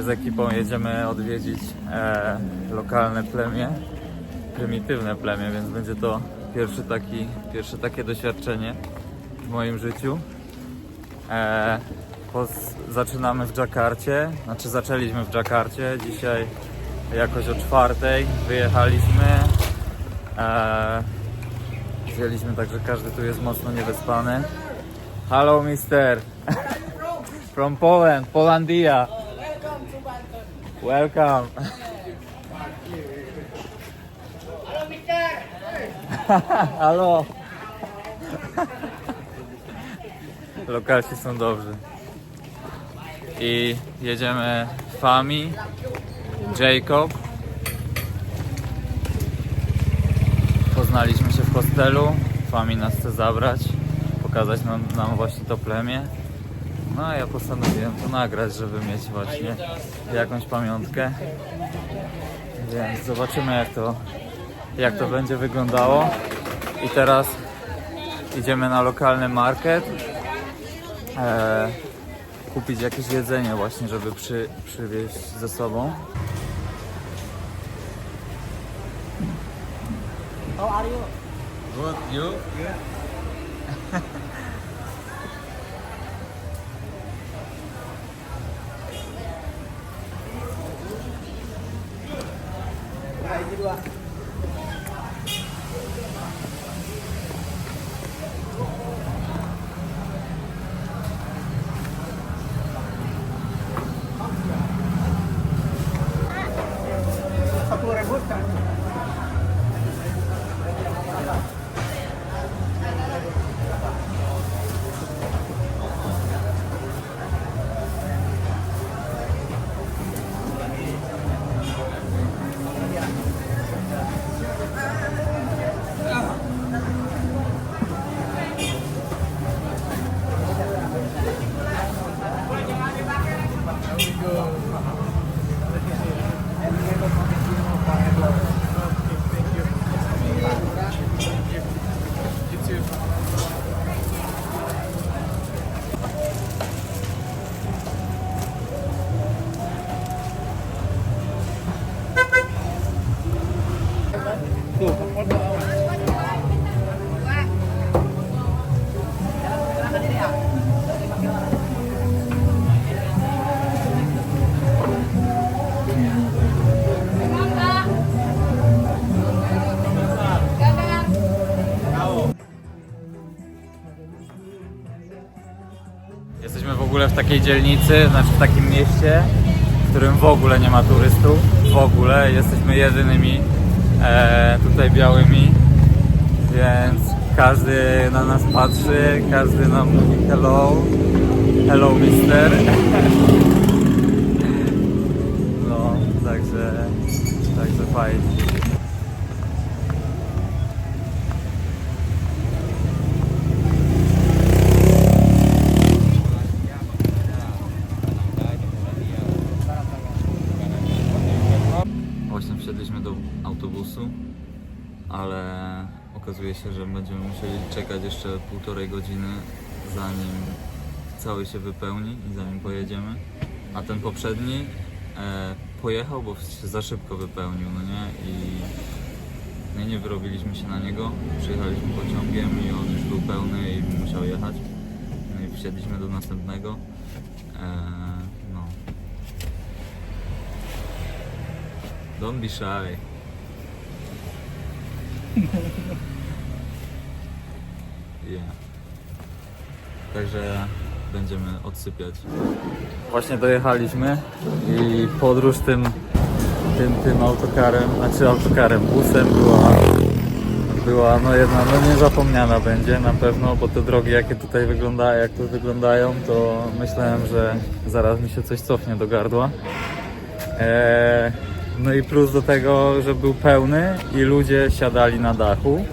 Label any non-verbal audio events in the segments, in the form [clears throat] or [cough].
Właśnie z ekipą jedziemy odwiedzić e, lokalne plemię, prymitywne plemię, więc będzie to pierwszy taki, pierwsze takie doświadczenie w moim życiu. E, zaczynamy w Dżakarcie, znaczy zaczęliśmy w Dżakarcie, dzisiaj jakoś o czwartej wyjechaliśmy. E, wzięliśmy tak, że każdy tu jest mocno niewyspany. Hello mister! [laughs] From Poland, Polandia! Welcome! [laughs] Halo! Lokalsi są dobrzy. I jedziemy Fami, Jacob. Poznaliśmy się w hostelu. Fami nas chce zabrać, pokazać nam, nam właśnie to plemię. No a ja postanowiłem to nagrać, żeby mieć właśnie jakąś pamiątkę. Więc zobaczymy jak to, jak to będzie wyglądało. I teraz idziemy na lokalny market. E, kupić jakieś jedzenie właśnie, żeby przy, przywieźć ze sobą. How are you? Good, you? Satu takiej dzielnicy, znaczy w takim mieście, w którym w ogóle nie ma turystów. W ogóle jesteśmy jedynymi e, tutaj białymi, więc każdy na nas patrzy, każdy nam mówi hello, hello mister. [laughs] No, także, także fajnie. Okazuje się, że będziemy musieli czekać jeszcze półtorej godziny, zanim cały się wypełni i zanim pojedziemy. A ten poprzedni e, pojechał, bo się za szybko wypełnił, no nie? I nie wyrobiliśmy się na niego. Przyjechaliśmy pociągiem i on już był pełny i musiał jechać. No i wsiedliśmy do następnego. E, no. Don't be shy. [laughs] yeah. Także będziemy odsypiać. Właśnie dojechaliśmy i podróż tym, tym, tym autokarem, znaczy autokarem, busem była, była no jedna, no niezapomniana będzie na pewno, bo te drogi jakie tutaj wygląda, jak tu wyglądają, to myślałem, że zaraz mi się coś cofnie do gardła. Eee, no i plus do tego, że był pełny i ludzie siadali na dachu.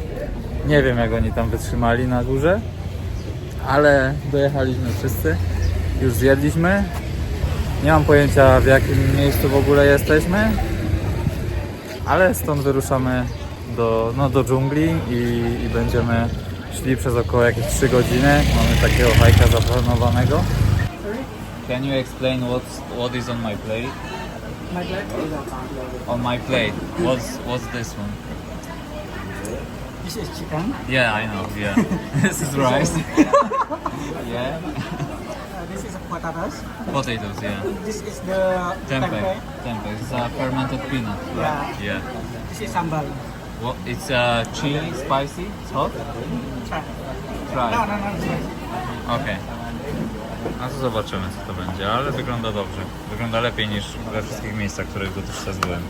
Nie wiem jak oni tam wytrzymali na górze, ale dojechaliśmy wszyscy. Już zjedliśmy. Nie mam pojęcia w jakim miejscu w ogóle jesteśmy, ale stąd wyruszamy do, no, do dżungli i, i będziemy szli przez około jakieś 3 godziny. Mamy takiego hajka zaplanowanego. Can you explain what's what is on my plate? My plate On my plate, what's what's this one? This is chicken. Yeah, I know. Yeah, [laughs] this is rice. [laughs] yeah, Uh, this is potatoes. potatoes. Yeah, This is the tempeh. Tempeh. It's a fermented peanut. Right? Yeah. This is sambal. What? It's uh, chili, spicy, it's hot. Try. Try. No, no, no. Okej. A to zobaczymy co to będzie, ale wygląda dobrze. Wygląda lepiej niż we wszystkich miejscach, których dotychczas byłem.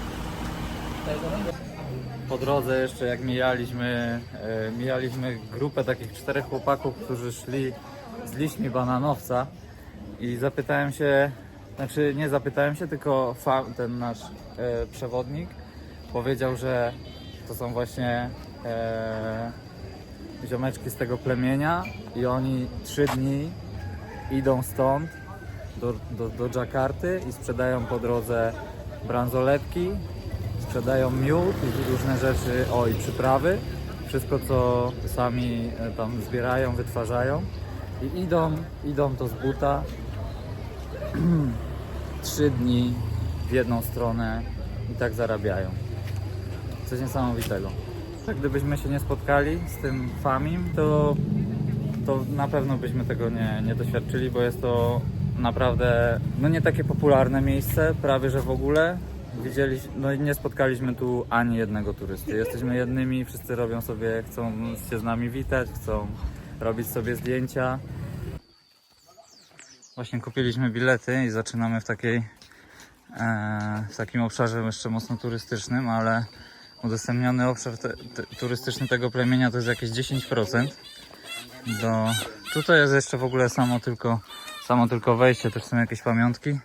Po drodze jeszcze jak mijaliśmy, e, mijaliśmy grupę takich czterech chłopaków, którzy szli z liśćmi bananowca i zapytałem się, znaczy nie zapytałem się, tylko ten nasz e, przewodnik powiedział, że to są właśnie e, ziomeczki z tego plemienia i oni trzy dni idą stąd do, do, do Dżakarty i sprzedają po drodze bransoletki, sprzedają miód i różne rzeczy, o i przyprawy, wszystko co sami e, tam zbierają, wytwarzają i idą, idą to z buta [clears throat] trzy dni w jedną stronę i tak zarabiają. Coś niesamowitego. Tak gdybyśmy się nie spotkali z tym famim, to, to na pewno byśmy tego nie, nie doświadczyli, bo jest to naprawdę no nie takie popularne miejsce, prawie że w ogóle. Widzieliśmy, no nie spotkaliśmy tu ani jednego turysty. Jesteśmy jednymi, wszyscy robią sobie, chcą się z nami witać, chcą robić sobie zdjęcia. Właśnie kupiliśmy bilety i zaczynamy w takiej e, w takim obszarze jeszcze mocno turystycznym, ale udostępniony obszar te, te, turystyczny tego plemienia to jest jakieś 10%. Do, tutaj jest jeszcze w ogóle samo tylko, samo tylko wejście, też są jakieś pamiątki,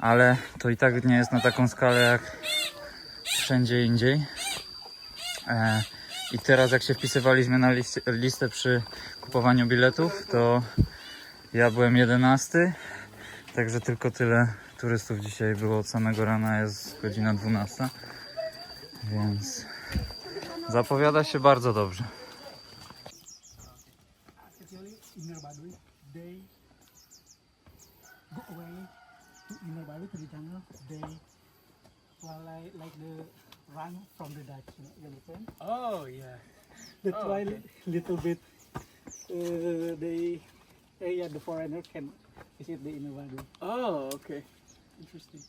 ale to i tak nie jest na taką skalę jak wszędzie indziej. E, I teraz jak się wpisywaliśmy na listę przy kupowaniu biletów, to ja byłem 11, także tylko tyle turystów dzisiaj było od samego rana, jest godzina 12. Więc zapowiada się bardzo dobrze. Well, like, like the run from the Dutch. You, know, you understand? Oh yeah. That's Oh, why okay. little bit uh, they uh, yeah the foreigner can visit the Inner. Oh okay. Interesting.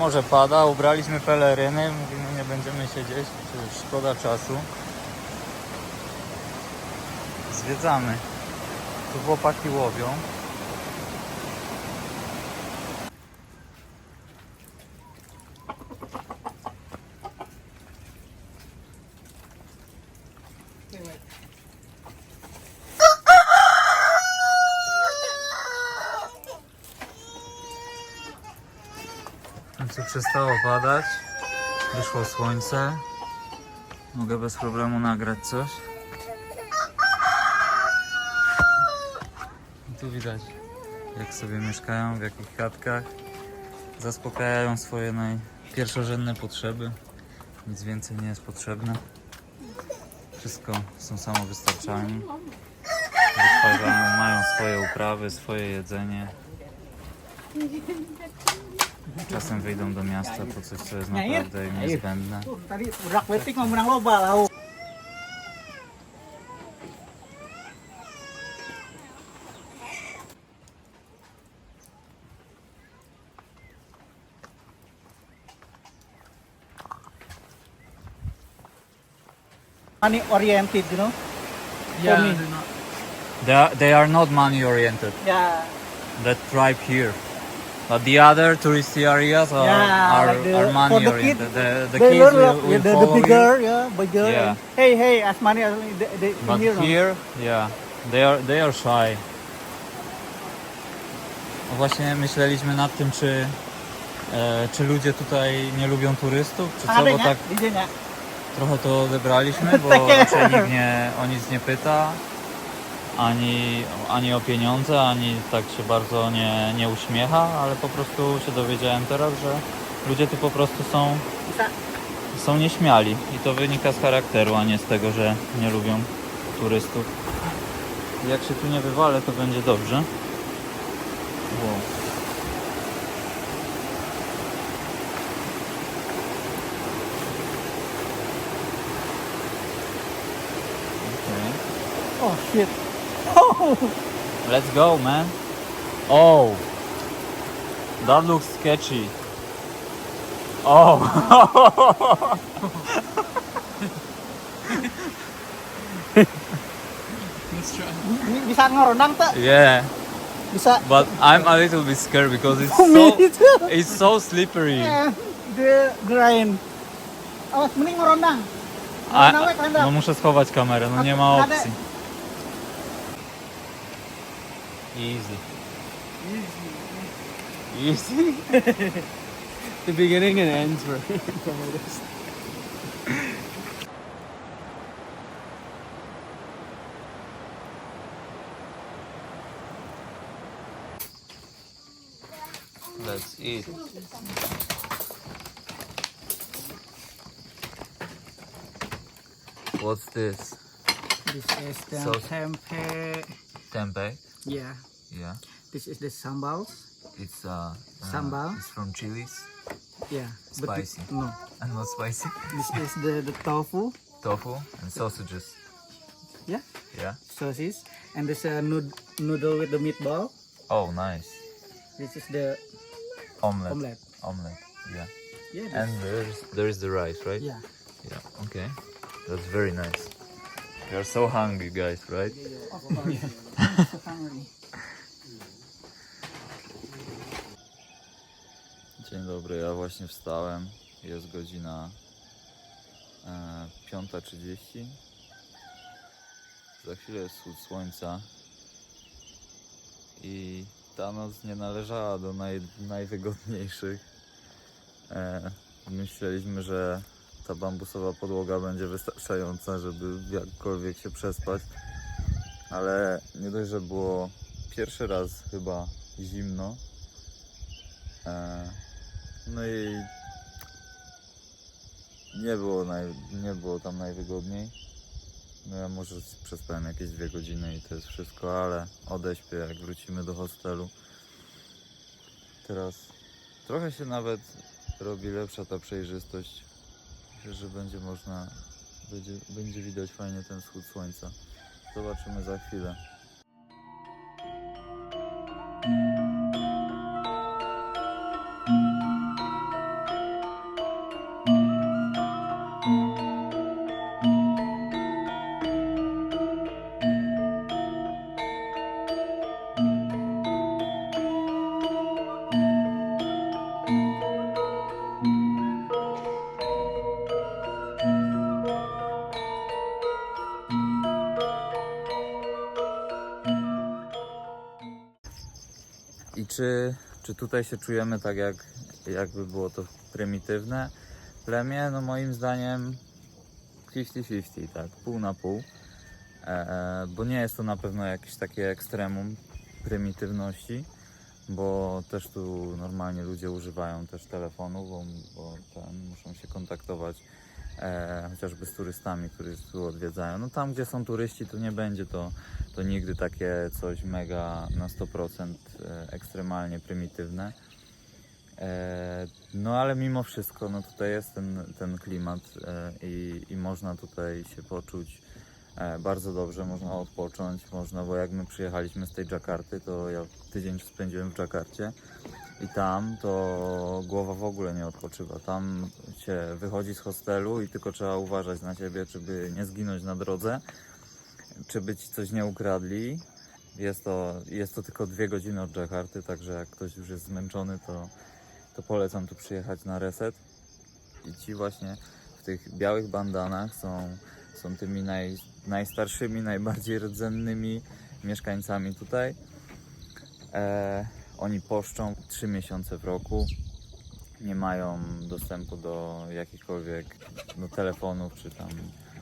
Mimo, że pada, ubraliśmy peleryny, mówimy nie będziemy siedzieć, przecież szkoda czasu. Zwiedzamy. Tu chłopaki łowią. W końcu przestało padać. Wyszło słońce. Mogę bez problemu nagrać coś. I tu widać, jak sobie mieszkają, w jakich chatkach. Zaspokajają swoje najpierworzędne potrzeby. Nic więcej nie jest potrzebne. Wszystko są samowystarczalni. Mają swoje uprawy, swoje jedzenie. Czasem wyjdą do miasta po coś, co jest naprawdę im niezbędne. Money oriented, you know? Yeah. me. they're not- They are, they are not money oriented, Yeah. that tribe here. But the other touristy areas are, Yeah, are, like the- are money for the oriented. kid, the the kids learn will, the, the bigger, you. yeah, bigger. Yeah. and, hey, hey, as money as they, they, But here, no? here, yeah, they are, they are shy. No Właśnie myśleliśmy nad tym, czy, e, czy ludzie tutaj nie lubią turystów, czy co, bo tak trochę to odebraliśmy, [laughs] bo raczej nikt nie, o nic nie pyta. Ani, ani o pieniądze, ani tak się bardzo nie, nie uśmiecha, ale po prostu się dowiedziałem teraz, że ludzie tu po prostu są, są nieśmiali i to wynika z charakteru, a nie z tego, że nie lubią turystów. Jak się tu nie wywalę, to będzie dobrze. Wow. Okay. Oh. [laughs] Let's go, man. Oh, that looks sketchy. Oh, Let's try. Bi- Bisa ngeronang tak? yeah. Bisa. But I'm a little bit scared because it's so it's so slippery. [laughs] Eh, The grind. Awas, mending ngerondang. A, kehendak. no muszę schować kamerę, no nie ma opcji. Easy. Easy. Easy. [laughs] the beginning and ends were [laughs] this. Let's eat. What's this? This is the tempeh. Tempeh. Yeah. Yeah. This is the sambal. It's uh, uh Sambal. It's from chilies Yeah. but Spicy. no. and not spicy. This is the, the tofu. Tofu and sausages. Yeah. Yeah. Sausage. And this uh, nood- noodle with the meatball. Oh, nice. This is the Omelette. omelette. Omelette. Yeah. Yeah. This, And there's there's the rice, right? yeah. Yeah. Okay. That's very nice. You're so hungry, guys, right? Of course. [laughs] So hungry. Dzień dobry, ja właśnie wstałem. Jest godzina e, 5.30. Za chwilę jest wschód słońca. I ta noc nie należała do naj, najwygodniejszych. E, myśleliśmy, że ta bambusowa podłoga będzie wystarczająca, żeby jakkolwiek się przespać. Ale nie dość, że było pierwszy raz chyba zimno. E, no i nie było, naj, nie było tam najwygodniej. No ja może przespałem jakieś dwie godziny i to jest wszystko, ale odeśpię jak wrócimy do hostelu. Teraz trochę się nawet robi lepsza ta przejrzystość. Myślę, że będzie można, będzie, będzie widać fajnie ten wschód słońca. Zobaczymy za chwilę. Czy, czy tutaj się czujemy tak, jak, jakby było to prymitywne plemię? No moim zdaniem 50-50, tak, pół na pół. E, e, bo nie jest to na pewno jakieś takie ekstremum prymitywności, bo też tu normalnie ludzie używają też telefonu, bo, bo muszą się kontaktować e, chociażby z turystami, którzy tu odwiedzają. No tam, gdzie są turyści, to nie będzie to, to nigdy takie coś mega na 100% e, ekstremalnie prymitywne. E, No ale mimo wszystko, no tutaj jest ten, ten klimat e, i, i można tutaj się poczuć bardzo dobrze, można odpocząć, można, bo jak my przyjechaliśmy z tej Dżakarty, to ja tydzień spędziłem w Dżakarcie i tam to głowa w ogóle nie odpoczywa. Tam się wychodzi z hostelu i tylko trzeba uważać na siebie, żeby nie zginąć na drodze, czy by ci coś nie ukradli. Jest to, jest to tylko dwie godziny od Dżakarty, także jak ktoś już jest zmęczony, to, to polecam tu przyjechać na reset. I ci właśnie w tych białych bandanach są, są tymi naj, najstarszymi, najbardziej rdzennymi mieszkańcami tutaj. E, oni poszczą 3 miesiące w roku. nie mają dostępu do jakichkolwiek do telefonów czy tam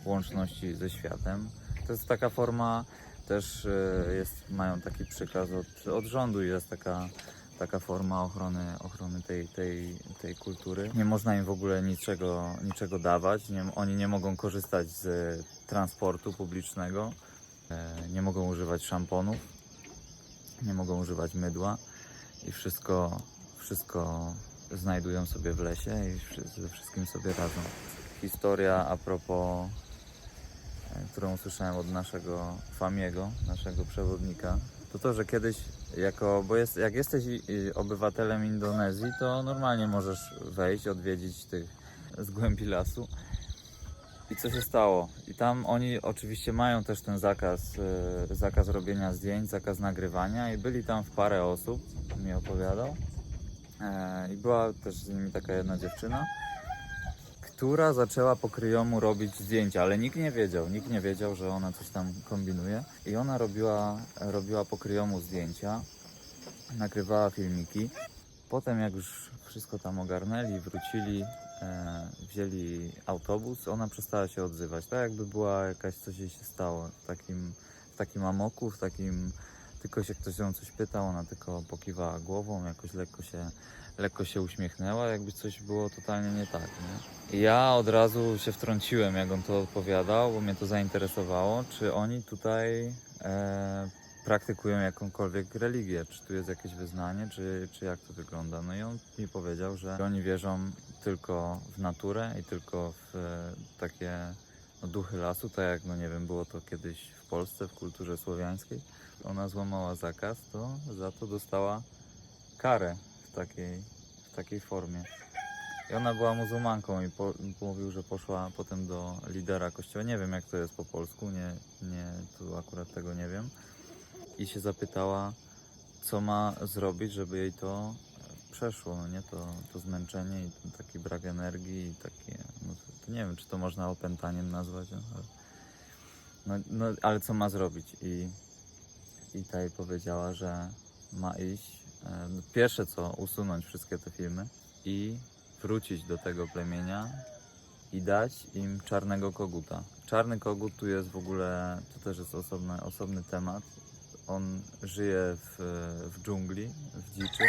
łączności ze światem. To jest taka forma, też e, jest, mają taki przykaz od, od rządu jest taka, taka forma ochrony, ochrony tej, tej, tej kultury. Nie można im w ogóle niczego, niczego dawać, nie, oni nie mogą korzystać z transportu publicznego, e, nie mogą używać szamponów, nie mogą używać mydła i wszystko, wszystko znajdują sobie w lesie i ze wszystkim sobie radzą. Historia a propos, e, którą usłyszałem od naszego Famiego, naszego przewodnika, to to, że kiedyś jako, bo jest, jak jesteś i obywatelem Indonezji, to normalnie możesz wejść, odwiedzić tych z głębi lasu. I co się stało? I tam oni oczywiście mają też ten zakaz, e, zakaz robienia zdjęć, zakaz nagrywania i byli tam w parę osób, mi opowiadał. E, I była też z nimi taka jedna dziewczyna, która zaczęła po kryjomu robić zdjęcia, ale nikt nie wiedział, nikt nie wiedział, że ona coś tam kombinuje. I ona robiła, robiła po kryjomu zdjęcia, nagrywała filmiki. Potem jak już wszystko tam ogarnęli, wrócili, e, wzięli autobus, ona przestała się odzywać. Tak jakby była jakaś, coś jej się stało. W takim, w takim amoku, w takim, tylko się ktoś ją coś pytał, ona tylko pokiwała głową, jakoś lekko się, lekko się uśmiechnęła, jakby coś było totalnie nie tak. Nie? Ja od razu się wtrąciłem, jak on to odpowiadał, bo mnie to zainteresowało, czy oni tutaj e, praktykują jakąkolwiek religię, czy tu jest jakieś wyznanie, czy, czy jak to wygląda. No i on mi powiedział, że oni wierzą tylko w naturę i tylko w e, takie no, duchy lasu, tak jak, no nie wiem, było to kiedyś w Polsce, w kulturze słowiańskiej. Ona złamała zakaz, to za to dostała karę w takiej, w takiej formie. I ona była muzułmanką i po, mówił, że poszła potem do lidera kościoła. Nie wiem jak to jest po polsku, nie, nie, tu akurat tego nie wiem. I się zapytała, co ma zrobić, żeby jej to przeszło, no nie? To, to zmęczenie i taki brak energii i takie, nie wiem, czy to można opętaniem nazwać, no, ale, no, no, ale co ma zrobić? I, i ta jej powiedziała, że ma iść, e, no, pierwsze co, usunąć wszystkie te filmy i wrócić do tego plemienia i dać im czarnego koguta. Czarny kogut tu jest w ogóle, to też jest osobny, osobny temat. On żyje w, w dżungli, w dziczy.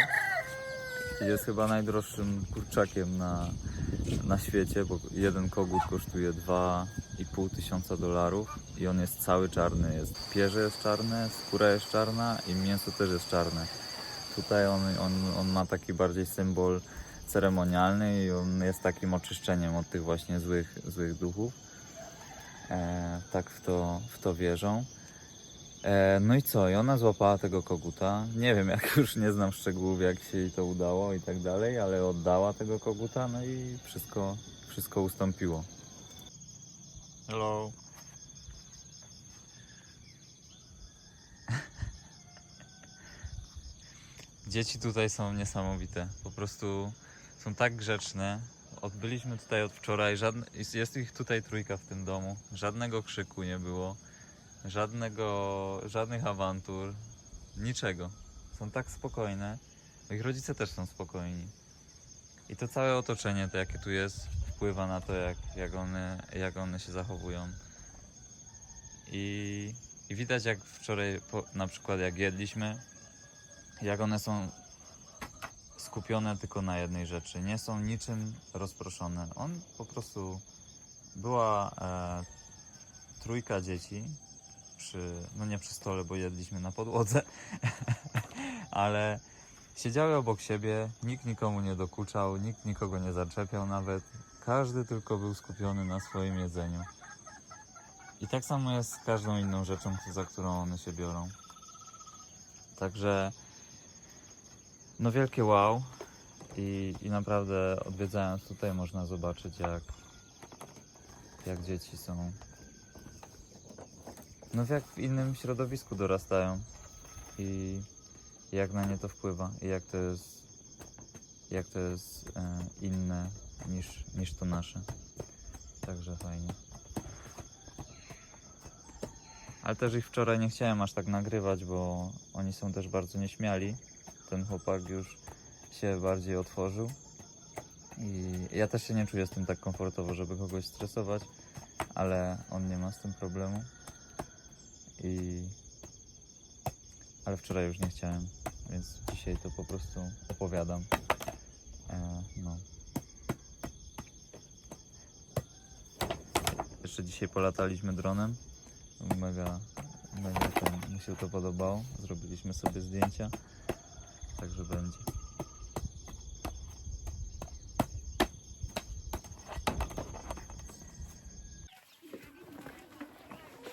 Jest chyba najdroższym kurczakiem na, na świecie, bo jeden kogut kosztuje 2,5 tysiąca dolarów i on jest cały czarny. Jest, pierze jest czarne, skóra jest czarna i mięso też jest czarne. Tutaj on, on, on ma taki bardziej symbol ceremonialny i on jest takim oczyszczeniem od tych właśnie złych, złych duchów. E, tak w to, w to wierzą. E, no i co? I ona złapała tego koguta. Nie wiem, jak już nie znam szczegółów, jak się jej to udało i tak dalej, ale oddała tego koguta, no i wszystko, wszystko ustąpiło. Hello. Dzieci tutaj są niesamowite. Po prostu są tak grzeczne. Odbyliśmy tutaj od wczoraj, żadne, jest- jest ich tutaj trójka w tym domu. Żadnego krzyku nie było, żadnego, żadnych awantur, niczego. Są tak spokojne. Ich rodzice też są spokojni. I to całe otoczenie, to jakie tu jest, wpływa na to, jak, jak, one, jak one się zachowują. I, I widać, jak wczoraj, po, na przykład, jak jedliśmy, jak one są skupione tylko na jednej rzeczy. Nie są niczym rozproszone. On po prostu była e, trójka dzieci przy, no nie przy stole, bo jedliśmy na podłodze, [laughs] ale siedziały obok siebie, nikt nikomu nie dokuczał, nikt nikogo nie zaczepiał nawet. Każdy tylko był skupiony na swoim jedzeniu. I tak samo jest z każdą inną rzeczą, za którą one się biorą. Także no wielkie wow i, i naprawdę odwiedzając tutaj można zobaczyć jak, jak dzieci są no jak w innym środowisku dorastają i jak na nie to wpływa i jak to jest jak to jest e, inne niż, niż to nasze. Także fajnie. Ale też ich wczoraj nie chciałem aż tak nagrywać, bo oni są też bardzo nieśmiali ten chłopak już się bardziej otworzył. I ja też się nie czuję z tym tak komfortowo, żeby kogoś stresować, ale on nie ma z tym problemu. I... Ale wczoraj już nie chciałem, więc dzisiaj to po prostu opowiadam. E, no. Jeszcze dzisiaj polataliśmy dronem. Mega, mega ten, mi się to podobało. Zrobiliśmy sobie zdjęcia. Także będzie.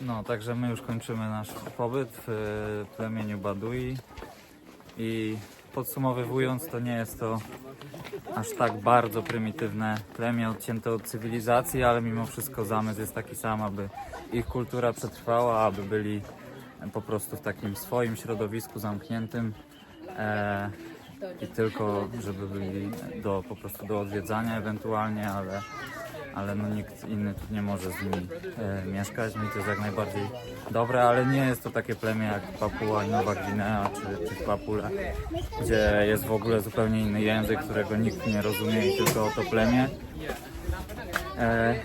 No, także my już kończymy nasz pobyt w plemieniu Badui. I podsumowywując, to nie jest to aż tak bardzo prymitywne plemię odcięte od cywilizacji, ale mimo wszystko zamysł jest taki sam, aby ich kultura przetrwała, aby byli po prostu w takim swoim środowisku zamkniętym e, i tylko, żeby byli do, po prostu do odwiedzania ewentualnie, ale, ale no nikt inny tu nie może z nimi e, mieszkać. Mi to jest jak najbardziej dobre, ale nie jest to takie plemię jak Papua Nowa Gwinea czy, czy Papule, gdzie jest w ogóle zupełnie inny język, którego nikt nie rozumie i tylko to plemię. E,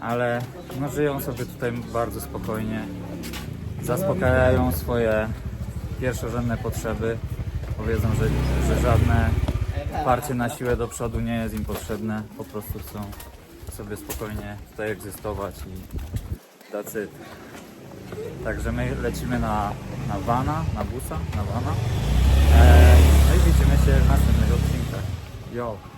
ale no, żyją sobie tutaj bardzo spokojnie, zaspokajają swoje pierwszorzędne potrzeby. Powiedzą, że, że żadne parcie na siłę do przodu nie jest im potrzebne, po prostu chcą sobie spokojnie tutaj egzystować i it. Także my lecimy na, na Vana, na busa, na Vana. E, no i widzimy się w następnych odcinkach. Yo!